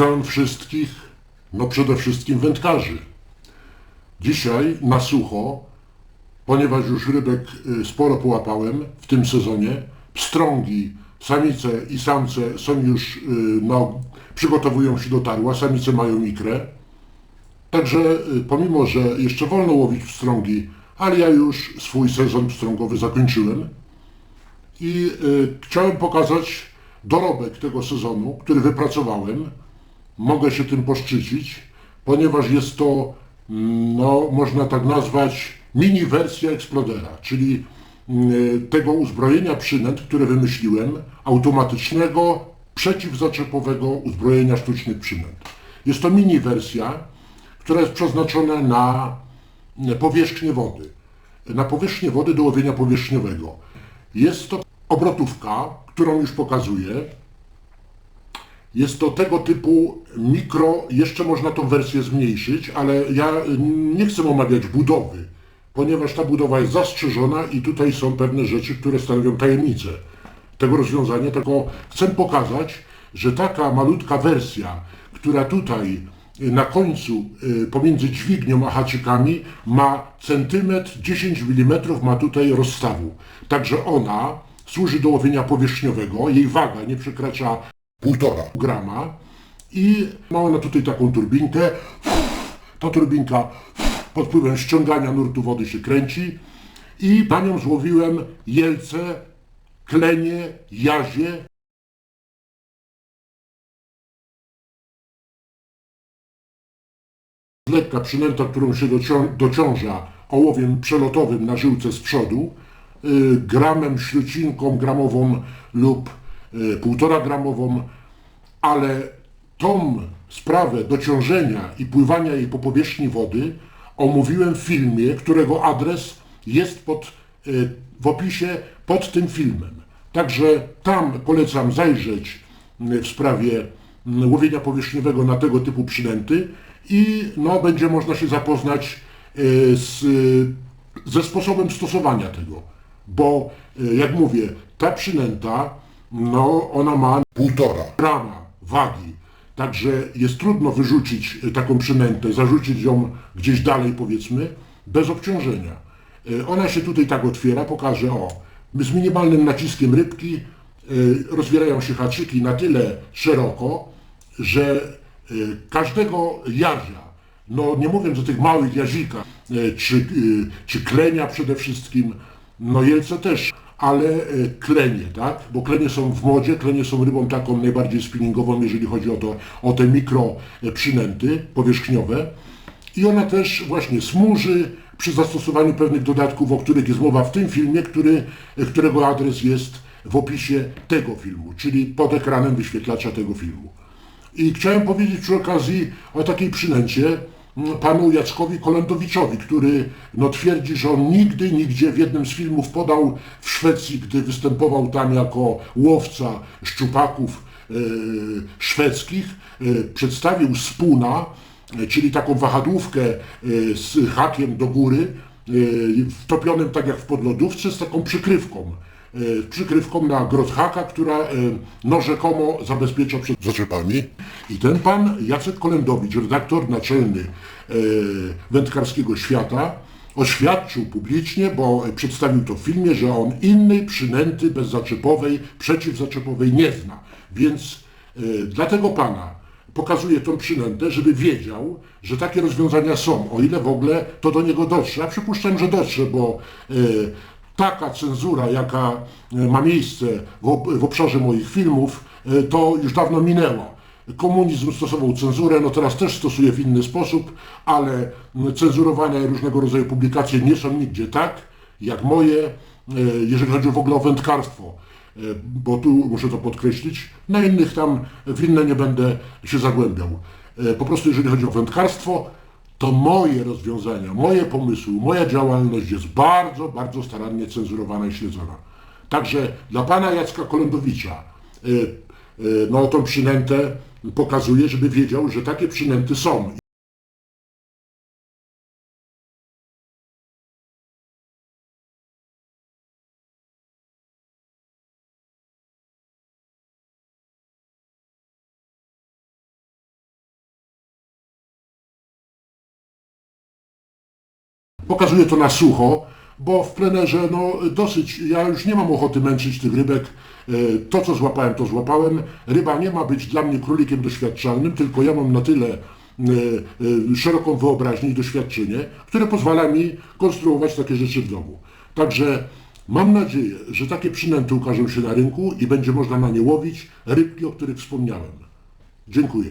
Witam wszystkich, no przede wszystkim wędkarzy. Dzisiaj na sucho, ponieważ już rybek y, sporo połapałem w tym sezonie, pstrągi, samice i samce są już, no, przygotowują się do tarła, samice mają ikrę. Także y, pomimo, że jeszcze wolno łowić pstrągi, ale ja już swój sezon pstrągowy zakończyłem i y, chciałem pokazać dorobek tego sezonu, który wypracowałem. Mogę się tym poszczycić, ponieważ jest to, mm, no, można tak nazwać, mini wersja Explodera, czyli y, tego uzbrojenia przynęt, które wymyśliłem, automatycznego, przeciwzaczepowego uzbrojenia sztucznych przynęt. Jest to mini wersja, która jest przeznaczona na y, powierzchnię wody. Na powierzchnię wody do łowienia powierzchniowego. Jest to obrotówka, którą już pokazuję. Jest to tego typu mikro, jeszcze można tą wersję zmniejszyć, ale ja nie chcę omawiać budowy, ponieważ ta budowa jest zastrzeżona i tutaj są pewne rzeczy, które stanowią tajemnicę tego rozwiązania, tylko chcę pokazać, że taka malutka wersja, która tutaj y, na końcu y, pomiędzy dźwignią a haczykami ma centymetr, 10 mm ma tutaj rozstawu. Także ona służy do łowienia powierzchniowego, jej waga nie przekracza 1,5 grama i ma ona tutaj taką turbinkę. Ta turbinka pod wpływem ściągania nurtu wody się kręci i na nią złowiłem jelce, klenie, jazie, lekka przynęta, którą się docią- dociąża ołowiem przelotowym na żyłce z przodu, y, gramem, śrucinką gramową lub y, półtora gramową, ale tą sprawę dociążenia i pływania jej po powierzchni wody omówiłem w filmie, którego adres jest pod, y, w opisie pod tym filmem. Także tam polecam zajrzeć y, w sprawie y, łowienia powierzchniowego na tego typu przynęty i no, będzie można się zapoznać y, z, ze sposobem stosowania tego. Bo y, jak mówię, ta przynęta, no ona ma półtora grama wagi. Także jest trudno wyrzucić y, taką przynętę, zarzucić ją gdzieś dalej powiedzmy, bez obciążenia. Y, Ona się tutaj tak otwiera, pokażę o, z minimalnym naciskiem rybki y, rozwierają się haczyki na tyle szeroko, że każdego jazia, no nie mówiąc o tych małych jazikach, czy, czy klenia przede wszystkim, no jelce też, ale klenie, tak? Bo klenie są w modzie, klenie są rybą taką najbardziej spinningową, jeżeli chodzi o, to, o te mikro y, przynęty powierzchniowe. I ona też właśnie smuży przy zastosowaniu pewnych dodatków, o których jest mowa w tym filmie, który, którego adres jest w opisie tego filmu, czyli pod ekranem wyświetlacza tego filmu. I chciałem powiedzieć przy okazji o takiej przynęcie panu Jackowi Kolendowiczowi, który no, twierdzi, że on nigdy, nigdzie w jednym z filmów podał w Szwecji, gdy występował tam jako łowca szczupaków e, szwedzkich, e, przedstawił spuna, e, czyli taką wahadłówkę z hakiem do góry, wtopionym tak jak w podlodówce, z taką przykrywką. E, Przykrywką na grot haka, która e, no rzekomo zabezpiecza przed zaczepami. I ten pan Jacek Kolendowicz, redaktor naczelny e, Wędkarskiego Świata, oświadczył publicznie, bo przedstawił to w filmie, że on innej przynęty bezzaczepowej, przeciwzaczepowej nie zna. Więc e, dla tego pana pokazuje tą przynętę, żeby wiedział, że takie rozwiązania są, o ile w ogóle to do niego dotrze. Ja przypuszczam, że dotrze, bo taka cenzura, jaka e, ma miejsce w, ob- w obszarze moich filmów, e, to już dawno minęła. Komunizm stosował cenzurę, no teraz też stosuje w inny sposób, ale i różnego rodzaju publikacje nie są nigdzie tak, jak moje, e, jeżeli chodzi w ogóle o wędkarstwo. Bo tu muszę to podkreślić, na innych tam, w inne nie będę się zagłębiał. Po prostu jeżeli chodzi o wędkarstwo, to moje rozwiązania, moje pomysły, moja działalność jest bardzo, bardzo starannie cenzurowana i śledzona. Także dla pana Jacka Kolendowicza y, y, no, tą przynętę pokazuję, żeby wiedział, że takie przynęty są Pokazuję to na sucho, bo w plenerze no dosyć, ja już nie mam ochoty męczyć tych rybek. E, To co złapałem, to złapałem. Ryba nie ma być dla mnie królikiem doświadczalnym, tylko ja mam na tyle e, e, szeroką wyobraźnię i doświadczenie, które pozwala mi konstruować takie rzeczy w domu. Także mam nadzieję, że takie przynęty ukażą się na rynku i będzie można na nie łowić rybki, o których wspomniałem. Dziękuję.